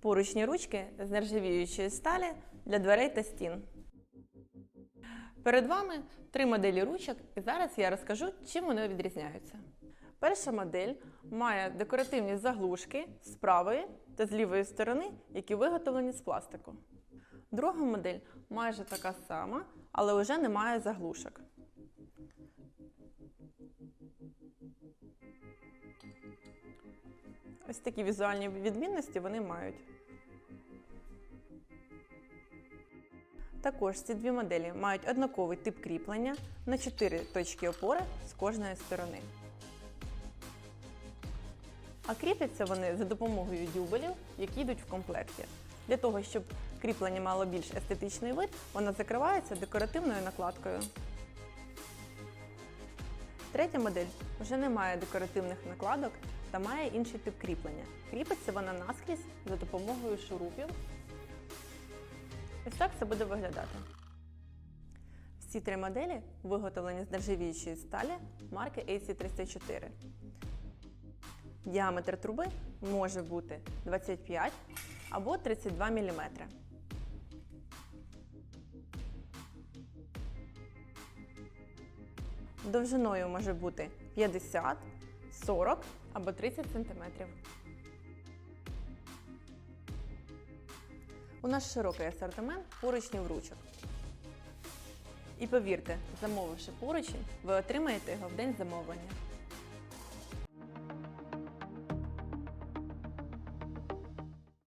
поручні ручки з нержавіючої сталі для дверей та стін. Перед вами три моделі ручок, і зараз я розкажу, чим вони відрізняються. Перша модель має декоративні заглушки з правої та з лівої сторони, які виготовлені з пластику. Друга модель майже така сама, але вже не має заглушок. Ось такі візуальні відмінності вони мають. Також ці дві моделі мають однаковий тип кріплення на 4 точки опори з кожної сторони. А кріпляться вони за допомогою дюбелів, які йдуть в комплекті. Для того, щоб кріплення мало більш естетичний вид, воно закривається декоративною накладкою. Третя модель вже не має декоративних накладок та має інший тип кріплення. Кріпиться вона наскрізь за допомогою шурупів. Ось так це буде виглядати. Всі три моделі виготовлені з нержавіючої сталі марки AC304. Діаметр труби може бути 25 або 32 мм. Довжиною може бути 50, 40 або 30 см. У нас широкий асортимент поручнів ручок. І повірте, замовивши поручень, ви отримаєте його в день замовлення.